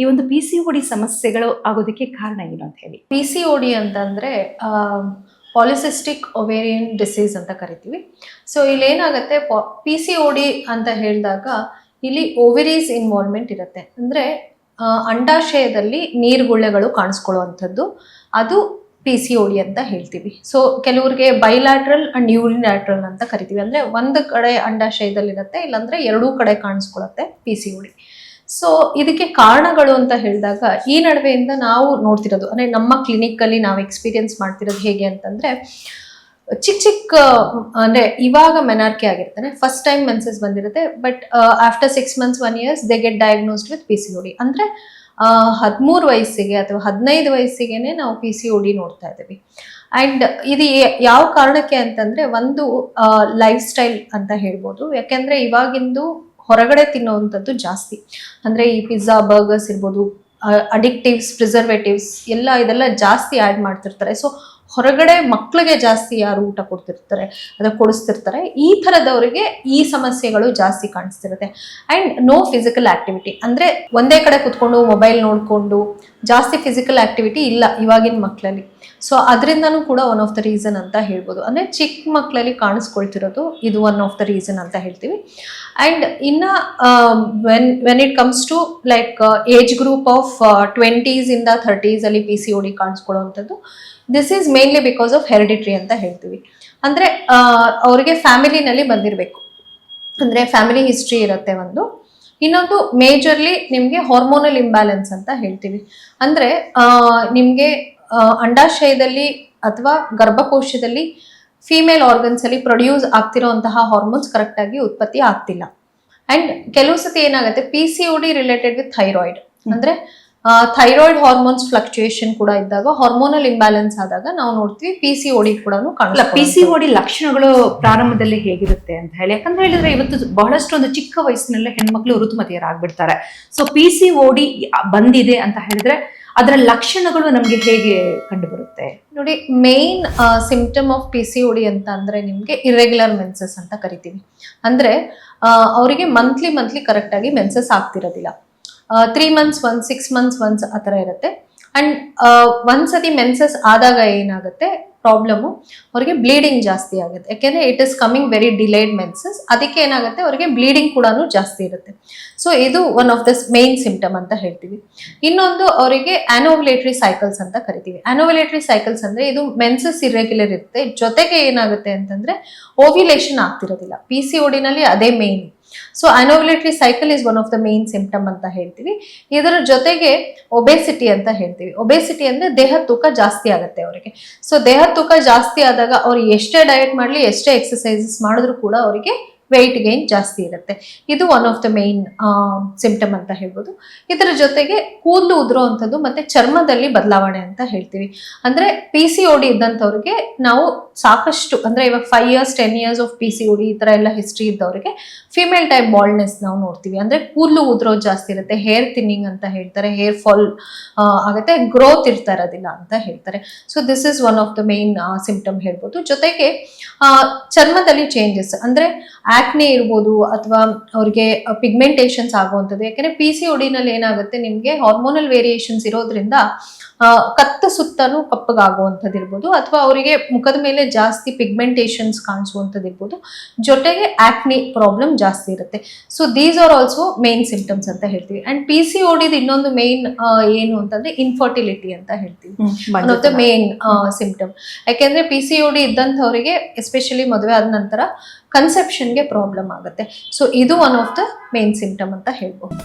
ಈ ಒಂದು P C D ಸಮಸ್ಯೆಗಳು ಆಗೋದಕ್ಕೆ ಕಾರಣ ಏನು ಅಂತ ಹೇಳಿ? ಪಿ ಸಿ ಒ ಡಿ ಅಂತಂದರೆ ಪಾಲಿಸಿಸ್ಟಿಕ್ ಒವೇರಿಯನ್ ಡಿಸೀಸ್ ಅಂತ ಕರಿತೀವಿ. ಸೊ ಇಲ್ಲಿ ಏನಾಗುತ್ತೆ ಪಿ ಸಿ ಒ ಡಿ ಅಂತ ಹೇಳಿದಾಗ ಇಲ್ಲಿ ಓವೆರೀಸ್ ಇನ್ವಾಲ್ವ್ಮೆಂಟ್ ಇರುತ್ತೆ. ಅಂದರೆ ಅಂಡಾಶಯದಲ್ಲಿ ನೀರ್ಗುಳ್ಳೆಗಳು ಕಾಣಿಸ್ಕೊಳ್ಳುವಂಥದ್ದು. ಅದು ಪಿ ಸಿ ಒ ಡಿ ಅಂತ ಹೇಳ್ತೀವಿ. ಸೊ ಕೆಲವ್ರಿಗೆ ಬೈಲ್ಯಾಟ್ರಲ್ ಅಂಡ್ ಯೂರಿನ್ಯಾಟ್ರಲ್ ಅಂತ ಕರಿತೀವಿ. ಅಂದರೆ, ಒಂದು ಕಡೆ ಅಂಡಾಶಯದಲ್ಲಿರುತ್ತೆ, ಇಲ್ಲಾಂದರೆ ಎರಡೂ ಕಡೆ ಕಾಣಿಸ್ಕೊಳ್ಳುತ್ತೆ P C O D so ಇದಕ್ಕೆ ಕಾರಣಗಳು ಅಂತ ಹೇಳಿದಾಗ, ಈ ನಡುವೆಯಿಂದ ನಾವು ನೋಡ್ತಿರೋದು, ಅಂದರೆ ನಮ್ಮ ಕ್ಲಿನಿಕ್ಕಲ್ಲಿ ನಾವು ಎಕ್ಸ್ಪೀರಿಯನ್ಸ್ ಮಾಡ್ತಿರೋದು ಹೇಗೆ ಅಂತಂದರೆ, ಚಿಕ್ಕ ಚಿಕ್ಕ, ಅಂದರೆ ಇವಾಗ ಮೆನಾರ್ಕಿ ಆಗಿರ್ತಾನೆ ಫಸ್ಟ್ ಟೈಮ್ ಮೆನ್ಸಸ್ ಬಂದಿರುತ್ತೆ but after six months one years they get diagnosed with P C O D ಅಂದರೆ ಹದಿಮೂರು ವಯಸ್ಸಿಗೆ ಅಥವಾ ಹದಿನೈದು ವಯಸ್ಸಿಗೆನೆ ನಾವು ಪಿ ಸಿ ಒ ಡಿ ನೋಡ್ತಾ ಇದ್ದೀವಿ. ಆ್ಯಂಡ್ ಇದು ಯಾವ ಕಾರಣಕ್ಕೆ ಅಂತಂದರೆ, ಒಂದು ಲೈಫ್ ಸ್ಟೈಲ್ ಅಂತ ಹೇಳ್ಬೋದು. ಯಾಕೆಂದರೆ ಇವಾಗಿಂದು ಹೊರಗಡೆ ತಿನ್ನುವಂಥದ್ದು ಜಾಸ್ತಿ. ಅಂದರೆ ಈ ಪಿಜ್ಜಾ ಬರ್ಗರ್ಸ್ ಇರ್ಬೋದು ಅಡಿಕ್ಟಿವ್ಸ್ ಪ್ರಿಸರ್ವೇಟಿವ್ಸ್ ಎಲ್ಲ ಇದೆಲ್ಲ ಜಾಸ್ತಿ ಆ್ಯಡ್ ಮಾಡ್ತಿರ್ತಾರೆ. ಸೊ ಹೊರಗಡೆ ಮಕ್ಕಳಿಗೆ ಜಾಸ್ತಿ ಯಾರು ಊಟ ಕೊಡ್ತಿರ್ತಾರೆ ಅದ ಕೊಡಿಸ್ತಿರ್ತಾರೆ, ಈ ಥರದವರಿಗೆ ಈ ಸಮಸ್ಯೆಗಳು ಜಾಸ್ತಿ ಕಾಣಿಸ್ತಿರುತ್ತೆ. ಆ್ಯಂಡ್ ನೋ ಫಿಸಿಕಲ್ ಆಕ್ಟಿವಿಟಿ ಅಂದರೆ ಒಂದೇ ಕಡೆ ಕುತ್ಕೊಂಡು ಮೊಬೈಲ್ ನೋಡಿಕೊಂಡು ಜಾಸ್ತಿ ಫಿಸಿಕಲ್ ಆಕ್ಟಿವಿಟಿ ಇಲ್ಲ ಇವಾಗಿನ ಮಕ್ಕಳಲ್ಲಿ ಸೊ ಅದರಿಂದನೂ ಕೂಡ ಒನ್ ಆಫ್ ದ ರೀಸನ್ ಅಂತ ಹೇಳ್ಬೋದು. ಅಂದರೆ ಚಿಕ್ಕ ಮಕ್ಕಳಲ್ಲಿ ಕಾಣಿಸ್ಕೊಳ್ತಿರೋದು ಇದು ಒನ್ ಆಫ್ ದ ರೀಸನ್ ಅಂತ ಹೇಳ್ತೀವಿ. ಆ್ಯಂಡ್ ಇನ್ನು when when it comes to like age group of ಟ್ವೆಂಟೀಸಿಂದ ಥರ್ಟೀಸಲ್ಲಿ P C O D ಕಾಣಿಸ್ಕೊಳ್ಳುವಂಥದ್ದು this is mainly because of heredity ಅಂತ ಹೇಳ್ತೀವಿ. ಅಂದರೆ ಅವರಿಗೆ ಫ್ಯಾಮಿಲಿನಲ್ಲಿ ಬಂದಿರಬೇಕು. ಅಂದರೆ ಫ್ಯಾಮಿಲಿ ಹಿಸ್ಟ್ರಿ ಇರುತ್ತೆ ಒಂದು. ಇನ್ನೊಂದು ಮೇಜರ್ಲಿ ನಿಮಗೆ ಹಾರ್ಮೋನಲ್ ಇಂಬ್ಯಾಲೆನ್ಸ್ ಅಂತ ಹೇಳ್ತೀವಿ. ಅಂದರೆ ನಿಮಗೆ ಅಂಡಾಶಯದಲ್ಲಿ ಅಥವಾ ಗರ್ಭಕೋಶದಲ್ಲಿ ಫೀಮೇಲ್ ಆರ್ಗನ್ಸಲ್ಲಿ ಪ್ರೊಡ್ಯೂಸ್ ಆಗ್ತಿರೋಂತಹ ಹಾರ್ಮೋನ್ಸ್ ಕರೆಕ್ಟಾಗಿ ಉತ್ಪತ್ತಿ ಆಗ್ತಿಲ್ಲ. ಆ್ಯಂಡ್ ಕೆಲವು ಸತಿ ಏನಾಗುತ್ತೆ P C O D related with thyroid ಅಂದ್ರೆ ಥೈರಾಯ್ಡ್ ಹಾರ್ಮೋನ್ಸ್ ಫ್ಲಕ್ಚುಯೇಷನ್ ಕೂಡ ಇದ್ದಾಗ ಹಾರ್ಮೋನಲ್ ಇಂಬ್ಯಾಲೆನ್ಸ್ ಆದಾಗ ನಾವು ನೋಡ್ತೀವಿ ಪಿ ಸಿ ಓಡಿ ಕೂಡ ಪಿ ಸಿ ಓಡಿ ಲಕ್ಷಣಗಳು ಪ್ರಾರಂಭದಲ್ಲಿ ಹೇಗಿರುತ್ತೆ ಅಂತ ಹೇಳಿ. ಯಾಕಂದ್ರೆ ಹೇಳಿದ್ರೆ ಇವತ್ತು ಬಹಳಷ್ಟು ಒಂದು ಚಿಕ್ಕ ವಯಸ್ಸಿನಲ್ಲೇ ಹೆಣ್ಮಕ್ಳು ಋತುಮತಿಯರಾಗ್ಬಿಡ್ತಾರೆ. ಸೊ ಪಿ ಸಿ ಓಡಿ ಬಂದಿದೆ ಅಂತ ಹೇಳಿದ್ರೆ ಅದರ ಲಕ್ಷಣಗಳು ನಮ್ಗೆ ಹೇಗೆ ಕಂಡುಬರುತ್ತೆ? ನೋಡಿ main symptom of P C O D ಅಂತ ಅಂದ್ರೆ ನಿಮಗೆ ಇರೆಗ್ಯುಲರ್ ಮೆನ್ಸಸ್ ಅಂತ ಕರಿತೀವಿ. ಅಂದ್ರೆ ಅವರಿಗೆ ಮಂತ್ಲಿ ಮಂತ್ಲಿ ಕರೆಕ್ಟಾಗಿ menses ಆಗ್ತಿರೋದಿಲ್ಲ. Three months one six months once ಆ ಥರ ಇರುತ್ತೆ. ಆ್ಯಂಡ್ ಒಂದ್ಸತಿ ಮೆನ್ಸಸ್ ಆದಾಗ ಏನಾಗುತ್ತೆ? ಪ್ರಾಬ್ಲಮ್ಮು ಅವರಿಗೆ ಬ್ಲೀಡಿಂಗ್ ಜಾಸ್ತಿ ಆಗುತ್ತೆ. ಯಾಕೆಂದರೆ it is coming very delayed menses. ಅದಕ್ಕೆ ಏನಾಗುತ್ತೆ? ಅವರಿಗೆ ಬ್ಲೀಡಿಂಗ್ ಕೂಡ ಜಾಸ್ತಿ ಇರುತ್ತೆ. ಸೊ ಇದು one of the main symptom ಅಂತ ಹೇಳ್ತೀವಿ. ಇನ್ನೊಂದು ಅವರಿಗೆ ಆನೋವಿಲೇಟ್ರಿ ಸೈಕಲ್ಸ್ ಅಂತ ಕರಿತೀವಿ. ಆನೋವಿಲೇಟ್ರಿ ಸೈಕಲ್ಸ್ ಅಂದರೆ ಇದು ಮೆನ್ಸಸ್ ಇರೆಗ್ಯುಲರ್ ಇರುತ್ತೆ. ಜೊತೆಗೆ ಏನಾಗುತ್ತೆ ಅಂತಂದರೆ ಓವ್ಯುಲೇಷನ್ ಆಗ್ತಿರೋದಿಲ್ಲ. ಪಿ ಸಿ ಅದೇ main so anovulatory cycle is one of the main symptom ಅಂತ ಹೇಳ್ತೀವಿ. ಇದರ ಜೊತೆಗೆ ಒಬೆಸಿಟಿ ಅಂತ ಹೇಳ್ತೀವಿ. ಒಬೆಸಿಟಿ ಅಂದ್ರೆ ದೇಹ ತೂಕ ಜಾಸ್ತಿ ಆಗುತ್ತೆ ಅವರಿಗೆ. ಸೊ ದೇಹ ತೂಕ ಜಾಸ್ತಿ ಆದಾಗ ಅವ್ರು ಎಷ್ಟೇ ಡಯಟ್ ಮಾಡಲಿ, ಎಷ್ಟೇ ಎಕ್ಸಸೈಸಸ್ ಮಾಡಿದ್ರು ಕೂಡ ಅವರಿಗೆ ವೆಯ್ಟ್ ಗೇನ್ ಜಾಸ್ತಿ ಇರುತ್ತೆ. ಇದು one of the main symptom ಅಂತ ಹೇಳ್ಬೋದು. ಇದರ ಜೊತೆಗೆ ಕೂದಲು ಉದುರುವಂಥದ್ದು ಮತ್ತೆ ಚರ್ಮದಲ್ಲಿ ಬದಲಾವಣೆ ಅಂತ ಹೇಳ್ತೀವಿ. ಅಂದ್ರೆ ಪಿ ಸಿ ಡಿ ಇದ್ದಂಥವ್ರಿಗೆ ನಾವು ಸಾಕಷ್ಟು, ಅಂದ್ರೆ ಇವಾಗ five years ten years of P C D ಈ ಥರ ಎಲ್ಲ ಹಿಸ್ಟ್ರಿ ಇದ್ದವರಿಗೆ ಫಿಮೇಲ್ ಟೈಪ್ ಬಾಲ್ಡ್ನೆಸ್ ನಾವು ನೋಡ್ತೀವಿ. ಅಂದ್ರೆ ಕೂದಲು ಉದುರೋ ಜಾಸ್ತಿ ಇರುತ್ತೆ. ಹೇರ್ ಥಿನ್ನಿಂಗ್ ಅಂತ ಹೇಳ್ತಾರೆ. ಹೇರ್ ಫಾಲ್ ಆಗುತ್ತೆ. ಗ್ರೋತ್ ಇರ್ತಾ ಇರೋದಿಲ್ಲ ಅಂತ ಹೇಳ್ತಾರೆ. So this is one of the main symptom ಹೇಳ್ಬೋದು. ಜೊತೆಗೆ ಚರ್ಮದಲ್ಲಿ ಚೇಂಜಸ್ ಅಂದ್ರೆ ಆಕ್ನೆ ಇರ್ಬೋದು ಅಥವಾ ಅವ್ರಿಗೆ ಪಿಗ್ಮೆಂಟೇಷನ್ಸ್ ಆಗುವಂಥದ್ದು. ಯಾಕೆಂದ್ರೆ ಪಿ ಸಿ ಒಡಿನಲ್ಲಿ ಏನಾಗುತ್ತೆ ನಿಮಗೆ ಹಾರ್ಮೋನಲ್ ವೇರಿಯೇಷನ್ಸ್ ಇರೋದ್ರಿಂದ ಕತ್ತ ಸುತ್ತಲೂ ಕಪ್ಪಗಾಗುವಂಥದ್ದು ಇರ್ಬೋದು ಅಥವಾ ಅವರಿಗೆ ಮುಖದ ಮೇಲೆ ಜಾಸ್ತಿ ಪಿಗ್ಮೆಂಟೇಷನ್ಸ್ ಕಾಣಿಸುವಂಥದ್ದು ಇರ್ಬೋದು ಜೊತೆಗೆ ಆಕ್ನಿ ಪ್ರಾಬ್ಲಮ್ ಜಾಸ್ತಿ ಇರುತ್ತೆ. So these are also main symptoms ಅಂತ ಹೇಳ್ತೀವಿ. ಅಂಡ್ ಪಿ ಸಿ ಓಡಿದ ಇನ್ನೊಂದು ಮೇನ್ ಏನು ಅಂತಂದ್ರೆ ಇನ್ಫರ್ಟಿಲಿಟಿ ಅಂತ ಹೇಳ್ತೀವಿ. ಮತ್ತೆ ಮೇನ್ ಸಿಂಪ್ಟಮ್ ಯಾಕೆಂದ್ರೆ ಪಿ ಸಿ ಓಡಿ ಇದ್ದಂಥವರಿಗೆ ಎಸ್ಪೆಷಲಿ ಮದುವೆ ಆದ ನಂತರ ಕನ್ಸೆಪ್ಷನ್ಗೆ ಪ್ರಾಬ್ಲಮ್ ಆಗುತ್ತೆ. ಸೊ ಇದು one of the main symptom ಅಂತ ಹೇಳ್ಬೋದು.